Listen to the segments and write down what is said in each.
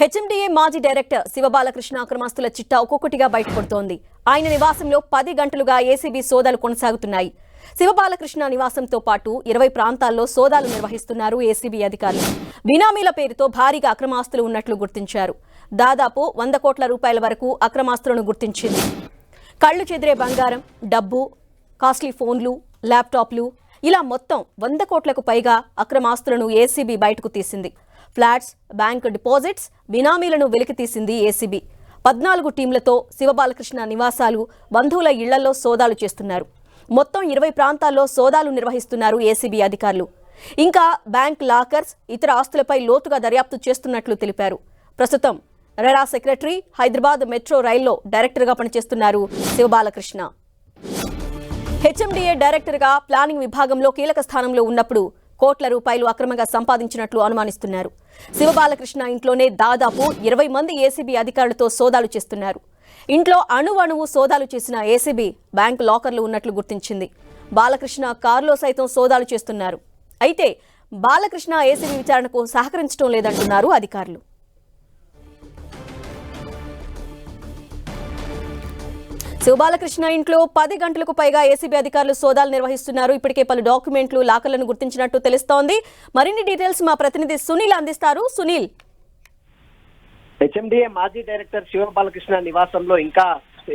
HMDA మాజీ director Shiva Balakrishna అక్రమాస్తుల చిట్టా ఒక్కొక్కటిగా బయటపడుతోంది. ఆయన నివాసంలో పది గంటలుగా ఏసీబీ సోదాలు కొనసాగుతున్నాయి. శివబాలకృష్ణ నివాసంతో పాటు ఇరవై ప్రాంతాల్లో సోదాలు నిర్వహిస్తున్నారు ఏసీబీ అధికారులు. బినామీల పేరుతో భారీగా అక్రమాస్తులు ఉన్నట్లు గుర్తించారు. దాదాపు వంద కోట్ల రూపాయల వరకు అక్రమాస్తులను గుర్తించింది. కళ్ళు చెదిరే బంగారం డబ్బు కాస్ట్లీ ఫోన్లు ల్యాప్టాప్లు ఇలా మొత్తం వంద కోట్లకు పైగా అక్రమాస్తులను ఏసీబీ బయటకు తీసింది. ఫ్లాట్స్ బ్యాంక్ డిపాజిట్స్ బినామీలను వెలికితీసింది ఏసీబీ. పద్నాలుగు టీంలతో శివబాలకృష్ణ నివాసాలు బంధువుల ఇళ్ళలో సోదాలు చేస్తున్నారు. మొత్తం ఇరవై ప్రాంతాల్లో సోదాలు నిర్వహిస్తున్నారు ఏసీబీ అధికారులు. ఇంకా బ్యాంక్ లాకర్స్ ఇతర ఆస్తులపై లోతుగా దర్యాప్తు చేస్తున్నట్లు తెలిపారు. ప్రస్తుతం రెరా సెక్రటరీ హైదరాబాద్ మెట్రో రైల్లో డైరెక్టర్గా పనిచేస్తున్నారు శివబాలకృష్ణ. హెచ్ఎండిఏ డైరెక్టర్గా ప్లానింగ్ విభాగంలో కీలక స్థానంలో ఉన్నప్పుడు కోట్ల రూపాయలు అక్రమంగా సంపాదించినట్లు అనుమానిస్తున్నారు. శివబాలకృష్ణ ఇంట్లోనే దాదాపు ఇరవై మంది ఏసీబీ అధికారులతో సోదాలు చేస్తున్నారు. ఇంట్లో అణువణువు సోదాలు చేసిన ఏసీబీ బ్యాంక్ లాకర్లు ఉన్నట్లు గుర్తించింది. బాలకృష్ణ కారులో సైతం సోదాలు చేస్తున్నారు. అయితే బాలకృష్ణ ఏసీబీ విచారణకు సహకరించడం లేదంటున్నారు అధికారులు. శివబాలకృష్ణ ఇంట్లో పది గంటలకు పైగా ఏసీబీ అధికారులు సోదాలు నిర్వహిస్తున్నారు. ఇప్పటికే పలు డాక్యుమెంట్లు లాకర్లను గుర్తించినట్టు తెలుస్తోంది. మరిన్ని డీటెయిల్స్ మా ప్రతినిధి సునీల్ అందిస్తారు. సునీల్. హెచ్ఎండిఏ మాజీ డైరెక్టర్ శివబాలకృష్ణ నివాసంలో ఇంకా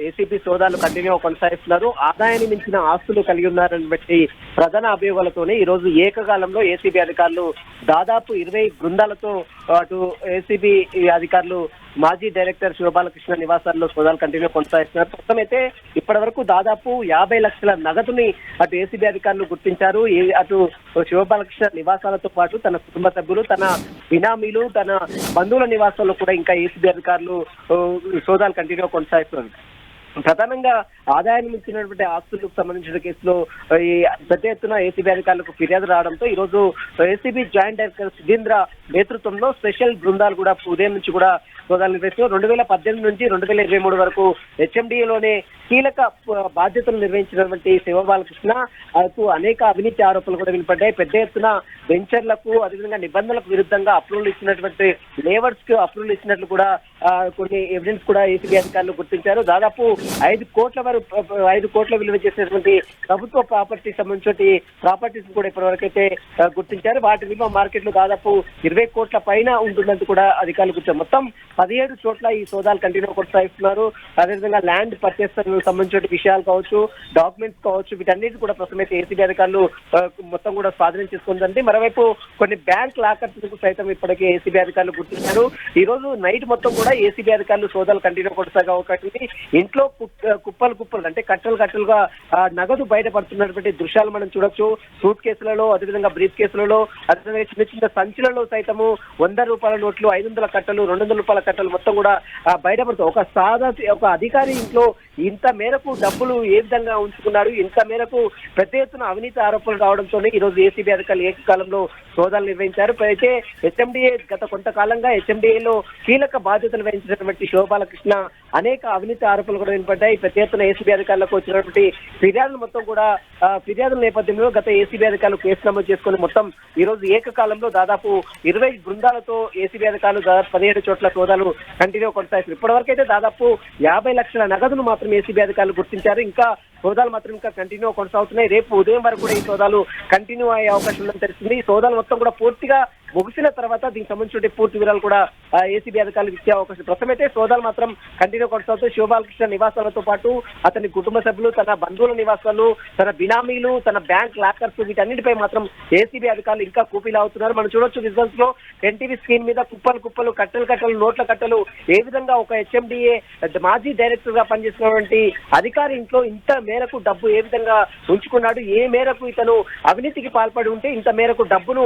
ఏసీపీ సోదాలు కంటిన్యూ కొనసాగిస్తున్నారు. ఆదాయాన్ని మించిన ఆస్తులు కలిగి ఉన్నారని బట్టి ప్రధాన అభియోగాలతోనే ఈ రోజు ఏకకాలంలో ఏసీబీ అధికారులు దాదాపు ఇరవై బృందాలతో అటు ఏసీబీ అధికారులు మాజీ డైరెక్టర్ శివబాలకృష్ణ నివాసాల్లో సోదాలు కంటిన్యూ కొనసాగిస్తున్నారు. ప్రస్తుతం అయితే ఇప్పటి వరకు దాదాపు యాభై లక్షల నగదుని అటు ఏసీబీ అధికారులు గుర్తించారు. అటు శివబాలకృష్ణ నివాసాలతో పాటు తన కుటుంబ సభ్యులు తన బినామీలు తన బంధువుల నివాసాల్లో కూడా ఇంకా ఏసీబీ అధికారులు సోదాలు కంటిన్యూ కొనసాగిస్తున్నారు. ప్రధానంగా ఆదాయాన్ని మించినటువంటి ఆస్తులకు సంబంధించిన కేసులో ఈ పెద్ద ఎత్తున ఏసీబీ అధికారులకు ఫిర్యాదు రావడంతో ఈ రోజు ఏసీబీ జాయింట్ డైరెక్టర్ సుధీంద్ర నేతృత్వంలో స్పెషల్ బృందాలు కూడా ఉదయం నుంచి కూడా సోదాలు నిర్వహిస్తూ రెండు వేల పద్దెనిమిది నుంచి రెండు వేల ఇరవై మూడు వరకు హెచ్ఎండిఏలోనే కీలక బాధ్యతలు నిర్వహించినటువంటి శివబాలకృష్ణ అటు అనేక అవినీతి ఆరోపణలు కూడా వినపడ్డాయి. పెద్ద ఎత్తున వెంచర్లకు అదేవిధంగా నిబంధనలకు విరుద్ధంగా అప్రూవల్ ఇచ్చినటువంటి లేవర్స్కు అప్రూవల్ ఇచ్చినట్లు కూడా కొన్ని ఎవిడెన్స్ కూడా ఏసీబీ అధికారులు గుర్తించారు. దాదాపు ఐదు కోట్ల వరకు ఐదు కోట్ల విలువ చేసేటువంటి ప్రభుత్వ ప్రాపర్టీ సంబంధించి ప్రాపర్టీస్ కూడా ఇప్పటివరకు అయితే గుర్తించారు. వాటి విలువ మార్కెట్లో దాదాపు ఇరవై కోట్ల పైన ఉంటుందంటూ కూడా అధికారులు కూర్చో మొత్తం పదిహేడు చోట్ల ఈ సోదాలు కంటిన్యూ కొనసాగిస్తున్నారు. అదేవిధంగా ల్యాండ్ పర్చేస్ సంబంధించిన విషయాలు కావచ్చు డాక్యుమెంట్స్ కావచ్చు వీటన్నిటి కూడా ప్రస్తుతం ఏసీబీ అధికారులు మొత్తం కూడా స్వాధీనం చేసుకుందండి. మరోవైపు కొన్ని బ్యాంక్ లాకర్స్ సైతం ఇప్పటికే ఏసీబీ అధికారులు గుర్తించారు. ఈ రోజు నైట్ మొత్తం కూడా ఏసీబీ అధికారులు సోదాలు కంటిన్యూ కొనసాగే అవకాశం ఉంది. ఇంట్లో కుప్పలు కుప్పలు అంటే కట్టలు కట్టలుగా నగదు బయటపడుతున్నటువంటి దృశ్యాలు మనం చూడొచ్చు. సూట్ కేసులలో అదేవిధంగా బ్రీఫ్ కేసులలో అదేవిధంగా చిన్న చిన్న సంచులలో సైతము వంద రూపాయల నోట్లు ఐదు వందల కట్టలు రెండు వందల రూపాయల కట్టలు మొత్తం కూడా బయటపడుతూ బయటపడుతాయి ఒక సాదా ఒక అధికారి ఇంట్లో ఇంత మేరకు డబ్బులు ఏ విధంగా ఉంచుకున్నారు ఇంత మేరకు పెద్ద ఎత్తున అవినీతి ఆరోపణలు రావడంతో ఈ రోజు ఏసీబీ అధికారులు ఏకకాలంలో సోదాలు నిర్వహించారు. అయితే హెచ్ఎండిఏ గత కొంతకాలంగా హెచ్ఎండిఏలో కీలక బాధ్యతలు వహించినటువంటి శోభాలకృష్ణ అనేక అవినీతి ఆరోపణలు కూడా వినపడ్డాయి పెద్ద ఎత్తున ఏసీబీ అధికారులకు వచ్చినటువంటి ఫిర్యాదులు మొత్తం కూడా ఫిర్యాదుల నేపథ్యంలో గత ఏసీబీ అధికారులు కేసు నమోదు చేసుకుని మొత్తం ఈ రోజు ఏకకాలంలో దాదాపు ఇరవై బృందాలతో ఏసీబీ అధికారులు దాదాపు పదిహేడు చోట్ల సోదాలు కంటిన్యూ కొనసాగిస్తారు ఇప్పటివరకు అయితే దాదాపు యాభై లక్షల నగదును మాత్రం ఏసీబీ అధికారులు గుర్తించారు. ఇంకా సోదాలు మాత్రం ఇంకా కంటిన్యూ కొనసాగుతున్నాయి. రేపు ఉదయం వరకు కూడా ఈ సోదాలు కంటిన్యూ అయ్యే అవకాశం ఉందని తెలిసింది ఈ సోదాలు మొత్తం కూడా పూర్తిగా ముగిసిన తర్వాత దీనికి సంబంధించిన పూర్తి వివరాలు కూడా ఏసీబీ అధికారులు ఇచ్చే అవకాశం. ప్రస్తుతమైతే సోదాలు మాత్రం కంటిన్యూ కొనసాగుతూ శివబాలకృష్ణ నివాసాలతో పాటు అతని కుటుంబ సభ్యులు తన బంధువుల నివాసాలు తన బినామీలు తన బ్యాంక్ లాకర్స్ వీటన్నిటిపై మాత్రం ఏసీబీ అధికారులు ఇంకా కూపీలు అవుతున్నారు మనం చూడొచ్చు రిజల్ట్స్లో ఎన్టీవీ స్క్రీన్ మీద కుప్పలు కుప్పలు కట్టలు కట్టలు నోట్ల కట్టలు ఏ విధంగా ఒక హెచ్ఎండిఏ మాజీ డైరెక్టర్గా పనిచేసినటువంటి అధికారి ఇంట్లో ఇంత మేరకు డబ్బు ఏ విధంగా ఉంచుకున్నాడు ఏ మేరకు ఇతను అవినీతికి పాల్పడి ఉంటే ఇంత మేరకు డబ్బును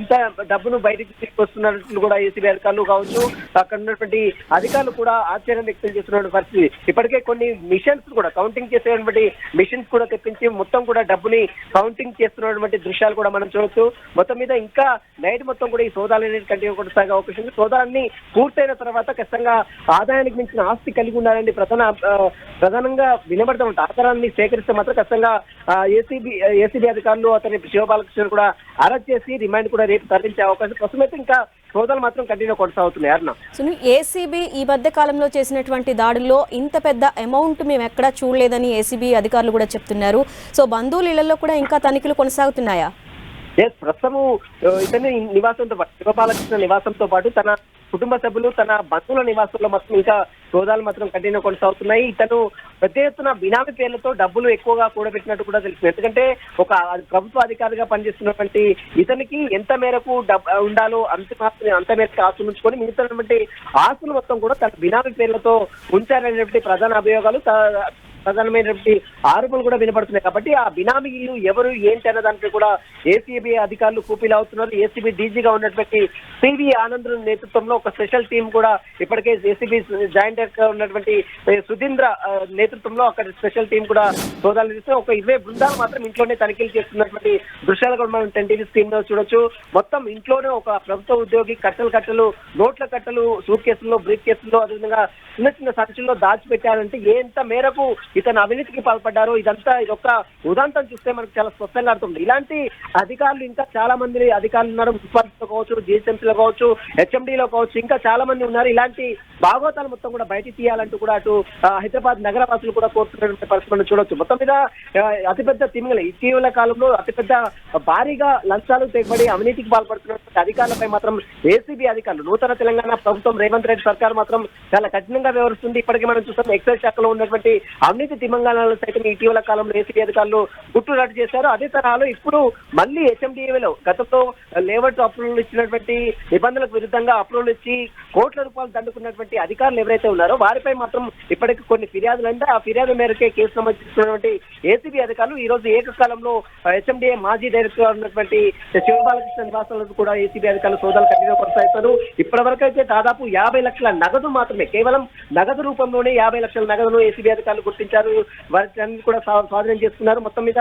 ఇంత డబ్బును బయటకు తీసుకొస్తున్నట్లు కూడా ఏసీబీ అధికారులు కావచ్చు. అక్కడ ఉన్నటువంటి అధికారులు కూడా ఆశ్చర్యం వ్యక్తం చేస్తున్న పరిస్థితి. ఇప్పటికే కొన్ని మిషన్స్ కూడా కౌంటింగ్ చేసేటువంటి మిషన్స్ కూడా తెప్పించి మొత్తం కూడా డబ్బుని కౌంటింగ్ చేస్తున్నటువంటి దృశ్యాలు కూడా మనం చూడొచ్చు. మొత్తం మీద ఇంకా నైట్ మొత్తం కూడా ఈ సోదాలు అనేది కంటిన్యూ కొనసాగే అవకాశం ఉంది. సోదాలన్నీ పూర్తయిన తర్వాత ఖచ్చితంగా ఆదాయానికి మించిన ఆస్తి కలిగి ఉండాలని ప్రధాన ప్రధానంగా వినబడతా ఉంటారు ఆధారాన్ని సేకరిస్తే మాత్రం ఖచ్చితంగా ఏసీబీ ఏసీబీ అధికారులు అతని శివబాలకృష్ణ కూడా అరెస్ట్ చేసి రిమాండ్ కూడా రేపు తరలించే అవకాశం ప్రస్తుతం అయితే ఇంకా సోదాలు మాత్రం కంటిన్యూ కొనసాగుతున్నాయి అరుణ. సునీల్ ఏసీబీ ఈ మధ్య కాలంలో చేసినటువంటి దాడుల్లో ఇంత పెద్ద అమౌంట్ మేము ఎక్కడా చూడలేదని ఏసీబీ అధికారులు కూడా చెప్తున్నారు. సో బంధువుల ఇళ్ళలో కూడా ఇంకా తనిఖీలు కొనసాగుతున్నాయా? ఎస్ ప్రస్తుతము ఇతని నివాసంతో పాటు శివబాలకృష్ణ నివాసంతో పాటు తన కుటుంబ సభ్యులు తన బంధువుల నివాసంలో మొత్తం ఇంకా సోదాలు మాత్రం కంటిన్యూ కొనసాగుతున్నాయి. ఇతను పెద్ద ఎత్తున బినామీ పేర్లతో డబ్బులు ఎక్కువగా కూడబెట్టినట్టు కూడా తెలిసింది ఎందుకంటే ఒక ప్రభుత్వ అధికారిగా పనిచేస్తున్నటువంటి ఇతనికి ఎంత మేరకు డబ్ ఉండాలో అంత మాత్రం అంత మేరకు ఆస్తులు ఉంచుకొని మిగతా ఆస్తులు మొత్తం కూడా తన బినామీ పేర్లతో ఉంచారనేటువంటి ప్రధాన అభియోగాలు త- ప్రధానమైనటువంటి ఆరోపణలు కూడా వినపడుతున్నాయి. కాబట్టి ఆ బినామీలు ఎవరు ఏంటి అన్న దానిపై కూడా ఏసీబీ అధికారులు కూపీలు అవుతున్నారు. ఏసీబీ డీజీగా ఉన్నటువంటి సివి ఆనంద్ నేతృత్వంలో ఒక స్పెషల్ టీం కూడా ఇప్పటికే ఏసీబీ జాయింట్ డైరెక్టర్ ఉన్నటువంటి సుధీంద్ర నేతృత్వంలో అక్కడ స్పెషల్ టీం కూడా సోదాలు చేస్తే ఒక ఇరవై బృందాలు మాత్రం ఇంట్లోనే తనిఖీలు చేస్తున్నటువంటి దృశ్యాలు కూడా మనం టెన్ టీవీ స్క్రీన్లో చూడొచ్చు. మొత్తం ఇంట్లోనే ఒక ప్రభుత్వ ఉద్యోగి కట్టలు కట్టలు నోట్ల కట్టలు సూట్ కేసుల్లో బ్రీఫ్ కేసుల్లో అదేవిధంగా చిన్న చిన్న సంచుల్లో దాచిపెట్టారంటే ఎంత మేరకు ఇతను అవినీతికి పాల్పడ్డారు. ఇదంతా ఇది ఒక ఉదాంతం చూస్తే మనకు చాలా స్పష్టంగా అర్థం ఇలాంటి అధికారులు ఇంకా చాలా మంది అధికారులు ఉన్నారు. మున్సిపాలిటీలో కావచ్చు జిహెచ్ఎంసీలో కావచ్చు హెచ్ఎండిలో కావచ్చు ఇంకా చాలా మంది ఉన్నారు. ఇలాంటి భాగవతాలు మొత్తం కూడా బయట తీయాలంటూ కూడా అటు హైదరాబాద్ నగరవాసులు కూడా కోరుతున్నటువంటి పరిస్థితి మనం చూడొచ్చు. మొత్తం మీద అతిపెద్ద తిమింగల. ఇటీవల కాలంలో అతిపెద్ద భారీగా లంచాలు తెగబడి అవినీతికి పాల్పడుతున్నటువంటి అధికారులపై మాత్రం ఏసీబీ అధికారులు నూతన తెలంగాణ ప్రభుత్వం రేవంత్ రెడ్డి సర్కార్ మాత్రం చాలా కఠినంగా వ్యవహరిస్తుంది. ఇప్పటికీ మనం చూస్తాం ఎక్సైజ్ శాఖలో ఉన్నటువంటి అవినీతి తిమంగాలను సైతం ఇటీవల కాలంలో ఏసీబీ అధికారులు గుట్టురట్టు చేశారు. అదే తరహాలో ఇప్పుడు మళ్ళీ హెచ్ఎండిఏలో గతంలో లేఅవుట్ అప్రూవల్ ఇచ్చినటువంటి నిబంధనలకు విరుద్ధంగా అప్రూవల్ ఇచ్చి కోట్ల రూపాయలు దండుకున్నటువంటి అధికారులు ఎవరైతే ఉన్నారో వారిపై మాత్రం ఇప్పటికి కొన్ని ఫిర్యాదులు అంటే ఆ ఫిర్యాదు మేరకే కేసు నమోదు ఏసీబీ అధికారులు ఈ రోజు ఏకకాలంలో హెచ్ఎండిఏ మాజీ డైరెక్టర్ ఉన్నటువంటి శివబాలకృష్ణ నివాసాలకు కూడా ఏసీబీ అధికారులు సోదాలు కంటిన్యూ కొనసాగుతారు ఇప్పటి వరకు అయితే దాదాపు యాభై లక్షల నగదు మాత్రమే కేవలం నగదు రూపంలోనే యాభై లక్షల నగదును ఏసీబీ అధికారులు గుర్తించారు. వాటిని కూడా స్వాధీనం చేసుకున్నారు. మొత్తం మీద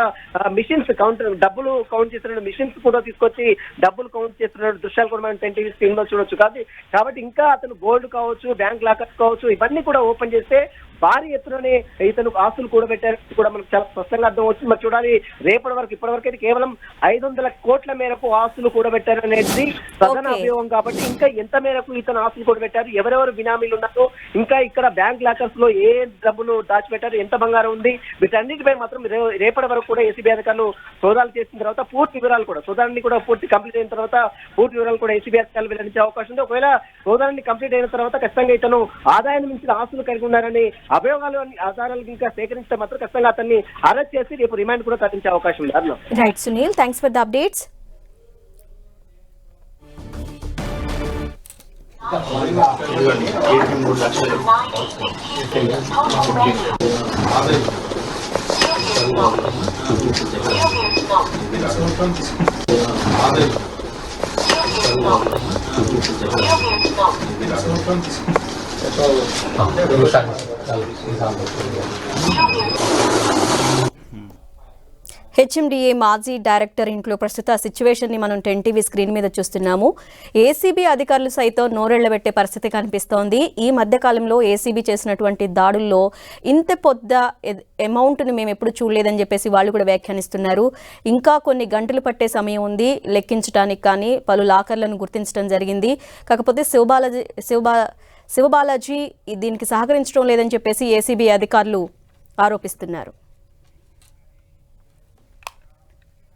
మిషన్స్ కౌంటర్ డబ్బులు కౌంట్ చేస్తున్న మిషన్స్ కూడా తీసుకొచ్చి డబ్బులు కౌంట్ చేస్తున్న దృశ్యాలు కూడా మనం టెన్ టీవీ స్క్రీన్లో చూడొచ్చు. కాబట్టి కాబట్టి ఇంకా అతను గోల్డ్ కావచ్చు బ్యాంక్ లాకర్స్ కావచ్చు ఇవన్నీ కూడా ఓపెన్ చేస్తే భారీ ఎత్తుననే ఇతను ఆస్తులు కూడబెట్టారని కూడా మనకు చాలా స్పష్టంగా అర్థం అవుతుంది మరి చూడాలి రేపటి వరకు ఇప్పటి వరకు అయితే కేవలం ఐదు వందల కోట్ల మేరకు ఆస్తులు కూడబెట్టారనేది ప్రధాన. అభియోగం కాబట్టి ఇంకా ఎంత మేరకు ఇతను ఆస్తులు కూడబెట్టారు ఎవరెవరు బినామీలు ఉన్నారో ఇంకా ఇక్కడ బ్యాంక్ లాకర్స్లో ఏ డబ్బులు దాచిపెట్టారు ఎంత బంగారం ఉంది వీటన్నిటిపై మాత్రం రేపటి వరకు కూడా ఏసీబీ అధికారులు సోదాలు చేసిన తర్వాత పూర్తి వివరాలు కూడా సోదాన్ని కూడా పూర్తి కంప్లీట్ అయిన తర్వాత పూర్తి వివరాలు కూడా ఏసీబీ అధికారులు వెల్లడించే అవకాశం ఉంది. ఒకవేళ సోదాన్ని కంప్లీట్ అయిన తర్వాత ఖచ్చితంగా ఇతను ఆదాయాన్ని మించిన ఆస్తులు కలిగి ఉన్నారని అభియోగాలు అన్ని ఆధారాలు ఇంకా సేకరిస్తే మాత్రం ఖచ్చితంగా అతన్ని అరెస్ట్ చేసి రేపు రిమాండ్ కూడా తరలించే అవకాశం ఉంది. Arun. Right Sunil thanks for the updates HMDA మాజీ డైరెక్టర్ ఇంట్లో ప్రస్తుత సిచ్యువేషన్ని మనం టెన్ టీవీ స్క్రీన్ మీద చూస్తున్నాము. ఏసీబీ అధికారులు సైతం నోరెళ్ళబెట్టే పరిస్థితి కనిపిస్తోంది. ఈ మధ్య కాలంలో ఏసీబీ చేసినటువంటి దాడుల్లో ఇంత పొద్ద అమౌంట్ని మేము ఎప్పుడు చూడలేదని చెప్పేసి వాళ్ళు కూడా వ్యాఖ్యానిస్తున్నారు. ఇంకా కొన్ని గంటలు పట్టే సమయం ఉంది లెక్కించడానికి కానీ పలు లాకర్లను గుర్తించడం జరిగింది. కాకపోతే శివబాలాజీ శివబా శివబాలాజీ దీనికి సహకరించడం లేదని చెప్పేసి ఏసీబీ అధికారులు ఆరోపిస్తున్నారు.